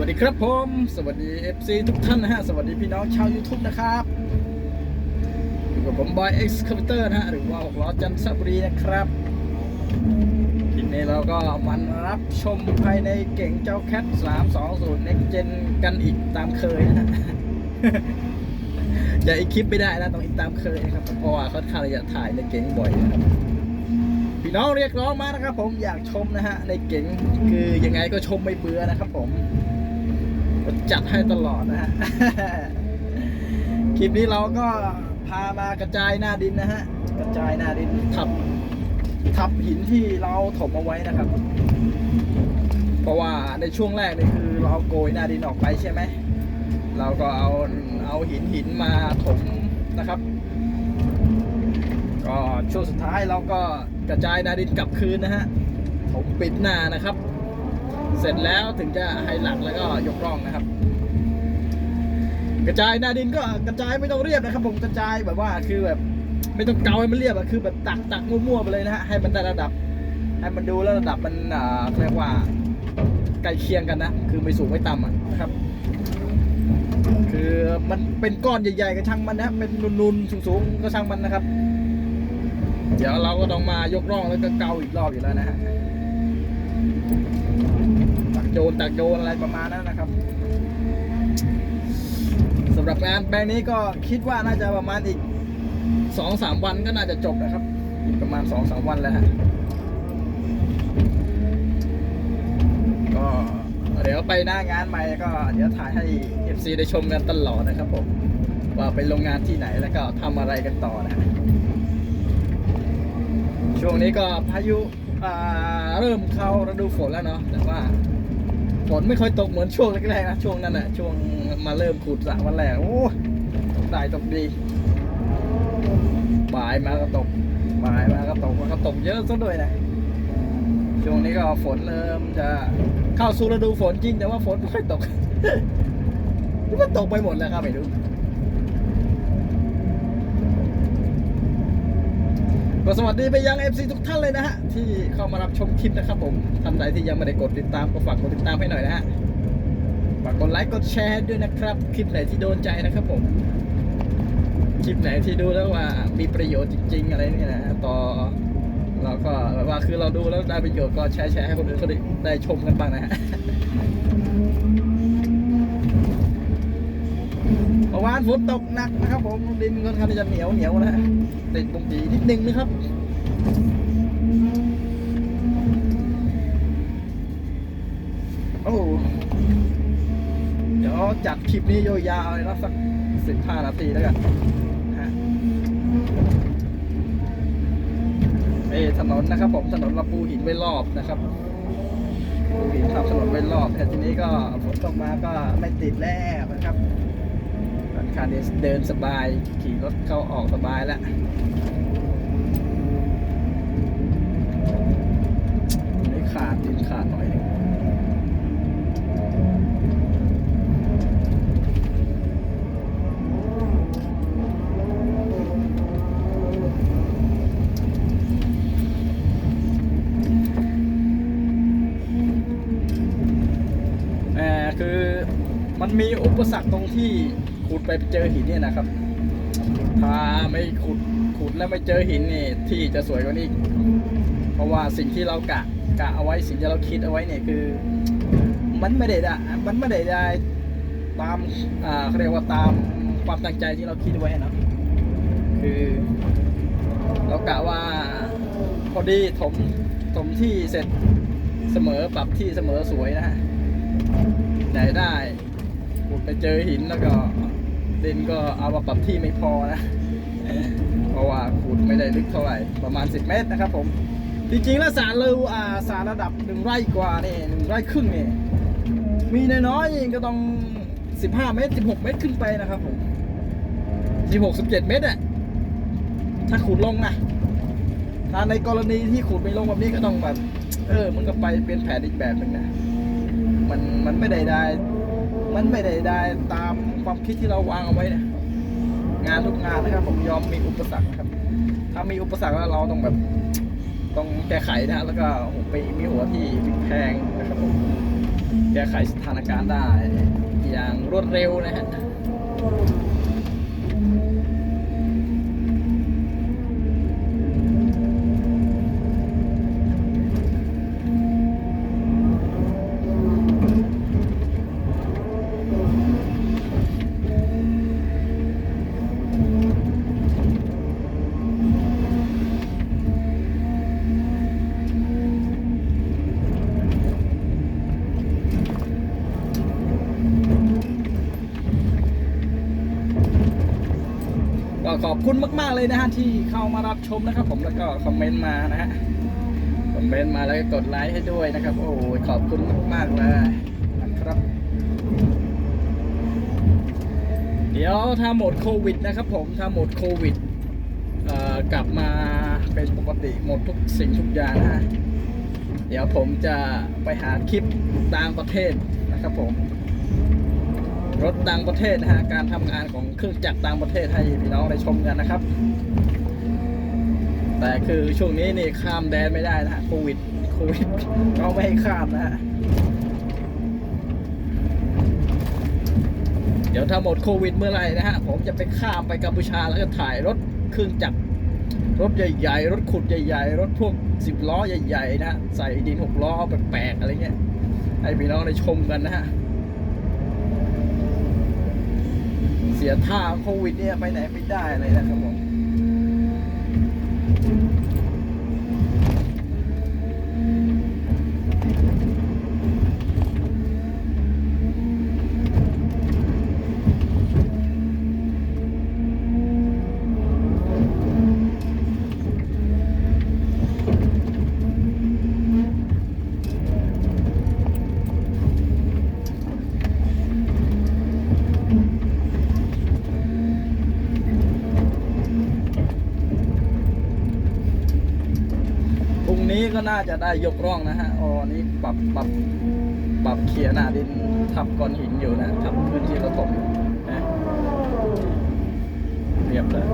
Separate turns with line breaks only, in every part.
วัสดีครับผม สวัสดี FC ทุกท่านนะฮะ สวัสดีพี่น้องชาว YouTube นะครับอยู่กับผมบอยเอ็กซ์คอมพิวเตอร์นะฮะ หรือว่าหกล้อจันทบุรีนะครับทีนี้เราก็มันรับชมภายในเก่งเจ้าแคท320 Next Gen กันอีกตามเคยนะฮะอย่าอีกคลิปไม่ได้นะ ต้องอีกตามเคยนะครับ เพราะว่าเขาทางจะถ่ายในเก่งบ่อยนะครับพี่น้องเรียกร้องมานะครับผมอยากชมนะฮะในเก๋งคือยังไงก็ชมไม่เบื่อนะครับผม ก็จัดให้ตลอดนะฮะ คลิปนี้เราก็พามากระจายหน้าดินนะฮะ กระจายหน้าดินทับ ทับหินที่เราถมเอาไว้นะครับ เพราะว่าในช่วงแรกนี่คือเราโกยหน้าดินออกไปใช่ไหม เราก็เอาเอาหินหินมาถมนะครับ ก็ช่วงสุดท้ายเราก็กระจายนาดินกลับคืนนะฮะ ผมปิดหน้านะครับ เสร็จแล้วถึงจะไฮหลักแล้วก็ยกร่องนะครับ กระจายนาดินก็กระจายไม่ต้องเรียบนะครับ ผมกระจายแบบว่าคือแบบไม่ต้องเกาให้มันเรียบอะคือแบบตักตักมั่วๆไปเลยนะฮะให้มันได้ระดับ ให้มันดูแล้วระดับมันอ่าเรียกว่าใกล้เคียงกันนะ คือไม่สูงไม่ต่ำอะนะครับ คือมันเป็นก้อนใหญ่ๆก็ช่างมันนะเป็นนูนๆสูงๆก็ช่างมันนะครับ เดี๋ยวเราก็ต้องมายกร่องแล้วก็เกาอีกรอบอยู่แล้วนะฮะ โจนตักโจนอะไรประมาณนั้นนะครับสำหรับงานแปลงนี้ก็คิดว่าน่าจะประมาณอีกสองสามวันก็น่าจะจบนะครับอีกประมาณสองสามวันแล้วฮะก็เดี๋ยวไปหน้างานใหม่ก็เดี๋ยวถ่ายให้ FC ได้ชมกันตลอดนะครับผมว่าไปโรงงานที่ไหนแล้วก็ทำอะไรกันต่อนะฮะช่วงนี้ก็พายุเริ่มเข้าฤดูฝนแล้วเนาะแต่ว่า ฝนไม่ค่อยตกเหมือนช่วงแรกๆนะช่วงนั้นนะช่วงมาเริ่มขุดสระวันแรกโอ้ตกได้ตกดีบ่ายมาก็ตกบ่ายมาก็ตกมันก็ตกเยอะซะด้วยนะช่วงนี้ก็ฝนเริ่มจะเข้าสู่ฤดูฝนจริงแต่ว่าฝนไม่ค่อยตกมันตกไปหมดแล้วครับไปดู ก็สวัสดีไปยัง FC ทุกท่านเลยนะฮะ ที่เข้ามารับชมคลิปนะครับผมท่านใดที่ยังไม่ได้กดติดตามก็ฝากกดติดตามให้หน่อยนะฮะฝากกดไลค์กดแชร์ด้วยนะครับ คลิปไหนที่โดนใจนะครับผม คลิปไหนที่ดูแล้วว่ามีประโยชน์จริง ๆ อะไรเนี่ยนะต่อเราก็ว่าคือเราดูแล้วได้ประโยชน์ก็แชร์แชร์ให้คนอื่นเขาได้ชมกันบ้างนะฮะ มื่อวานฝนตกหนักนะครับผมดินค่อนข้างจะเหนียวเหนียวนะฮะติดตรงดีนิดนึงนะครับโอ้เดี๋ยวจัดคลิปนี้ยาวๆเลยนะสักสิบห้านาทีแล้วกันฮะเอถนนนะครับผมถนนเราปูหินไว้รอบนะครับปูหินทำถนนไว้รอบแต่ทีนี้ก็ฝนตกมาก็ไม่ติดแล้วนะครับ ค่อนข้าเดินสบาย ขี่รถเข้าออกสบายแล้วนี่ขาดดินขาดหน่อยหนึงแหมคือมันมีอุปสรรคตรงที่ ขุดไปเจอหินเนี่ยนะครับ ถ้าไม่ขุดขุดแล้วไม่เจอหินนี่ที่จะสวยกว่านี้ เพราะว่าสิ่งที่เรากะกะเอาไว้สิ่งที่เราคิดเอาไว้เนี่ยคือ มันไม่ได้ได้มันไม่ได้ได้ตามอ่าเขาเรียกว่าตามความตั้งใจที่เราคิดไว้นะคือเรากะว่าพอดีถมถมที่เสร็จเสมอปรับที่เสมอสวยนะฮะแต่ได้ขุดไปเจอหินแล้วก็ ดินก็เอามาปรับที่ไม่พอนะ เพราะว่าขุดไม่ได้ลึกเท่าไหร่ ประมาณ 10 เมตรนะครับผม จริงๆแล้วสารเลวอ่าสารระดับหนึ่งไร่กว่านี่หนึ่งไร่ครึ่งนี่มีน้อยๆก็ต้อง 15 เมตร 16 เมตรขึ้นไปนะครับผม 16 17 เมตรอะถ้าขุดลงนะถ้าในกรณีที่ขุดไม่ลงแบบนี้ก็ต้องแบบ เออ มันก็ไปเป็นแผนอีกแบบหนึ่งนะ มันมันไม่ได้ได้ มันไม่ได้ได้ตามความคิดที่เราวางเอาไว้นะงานทุกงานนะครับ ผมยอมมีอุปสรรคครับ ถ้ามีอุปสรรคแล้วเราต้องแบบต้องแก้ไขนะแล้วก็ไปมีหัวที่พิกแพงนะครับผมแก้ไขสถานการณ์ได้อย่างรวดเร็วนะฮะ อบคุณมาก ๆ เลยนะฮะที่เข้ามารับชมนะครับ ผมแล้วก็คอมเมนต์มานะฮะคอมเมนต์มาแล้วก็กดไลค์ให้ด้วยนะครับ โอ้ยขอบคุณมากๆเลยนะครับ เดี๋ยวถ้าหมดโควิดนะครับ ผมถ้าหมดโควิดกลับมาเป็นปกติหมดทุกสิ่งทุกอย่างนะฮะเดี๋ยวผมจะไปหาคลิปต่างประเทศนะครับผม รถต่างประเทศนะฮะการทำงานของเครื่องจักรต่างประเทศให้พี่น้องได้ชมกันนะครับ แต่คือช่วงนี้นี่ข้ามแดนไม่ได้นะฮะโควิดโควิดเขาไม่ให้ข้ามนะฮะเดี๋ยวถ้าหมดโควิดเมื่อไหร่นะฮะผมจะไปข้ามไปกัมพูชาแล้วก็ถ่ายรถเครื่องจักรรถใหญ่ๆ รถขุดใหญ่ๆ รถพวกสิบล้อใหญ่ๆ นะฮะใส่ดินหกล้อแปลกๆ อะไรเงี้ย ให้พี่น้องได้ชมกันนะฮะ เสียท่าโควิดเนี่ยไปไหนไม่ได้เลยนะครับผม จะได้ยกร่องนะฮะอ๋อนี่ปรับปรับปรับเคลียร์หน้าดินทับก้อนหินอยู่นะทับพื้นที่ระถมอยู่นะเรียบเลย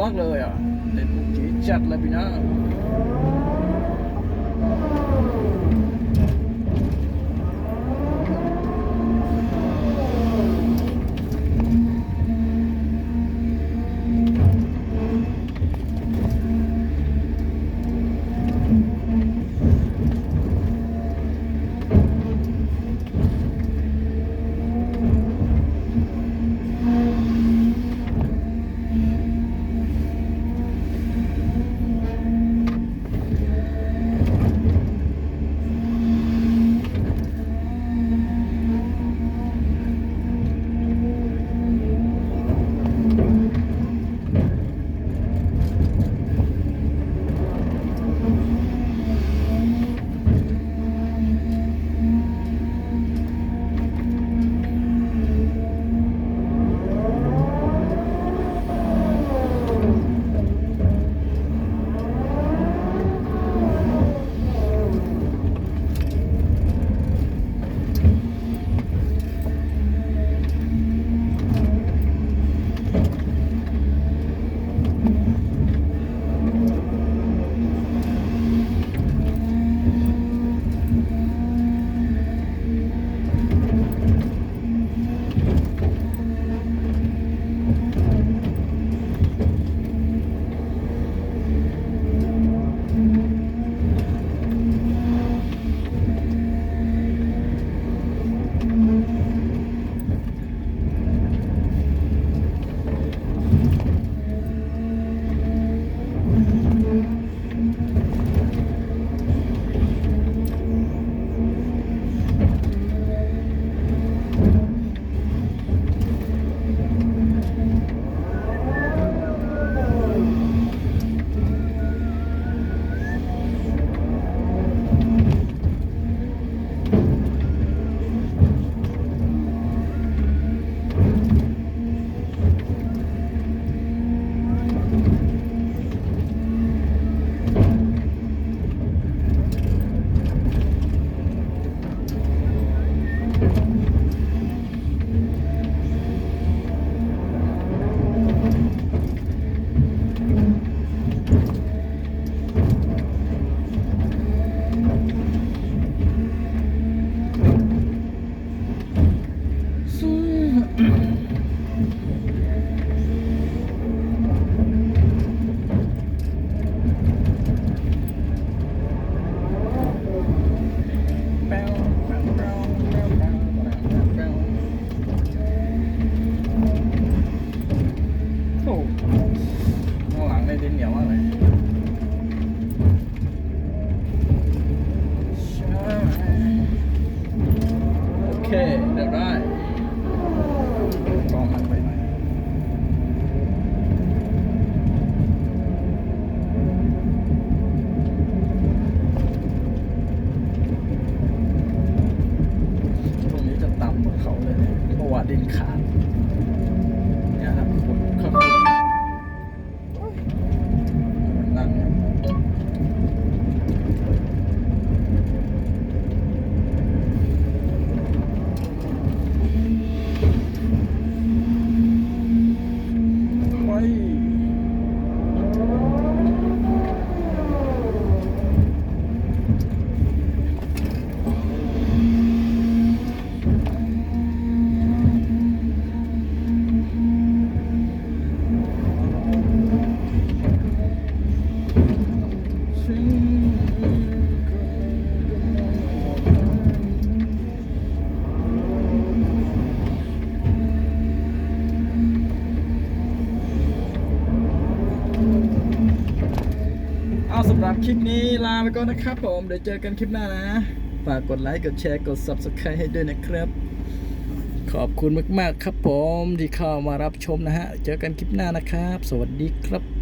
มากเลยอะเล่นมุกจีจัดเลยพี่น้า คลิปนี้ลาไปก่อนนะครับผม เดี๋ยวเจอกันคลิปหน้านะ ฝากกดไลค์ กดแชร์ กด Subscribe ให้ด้วยนะครับ ขอบคุณมาก ๆ ครับผมที่เข้ามารับชมนะฮะ เจอกันคลิปหน้านะครับ สวัสดีครับ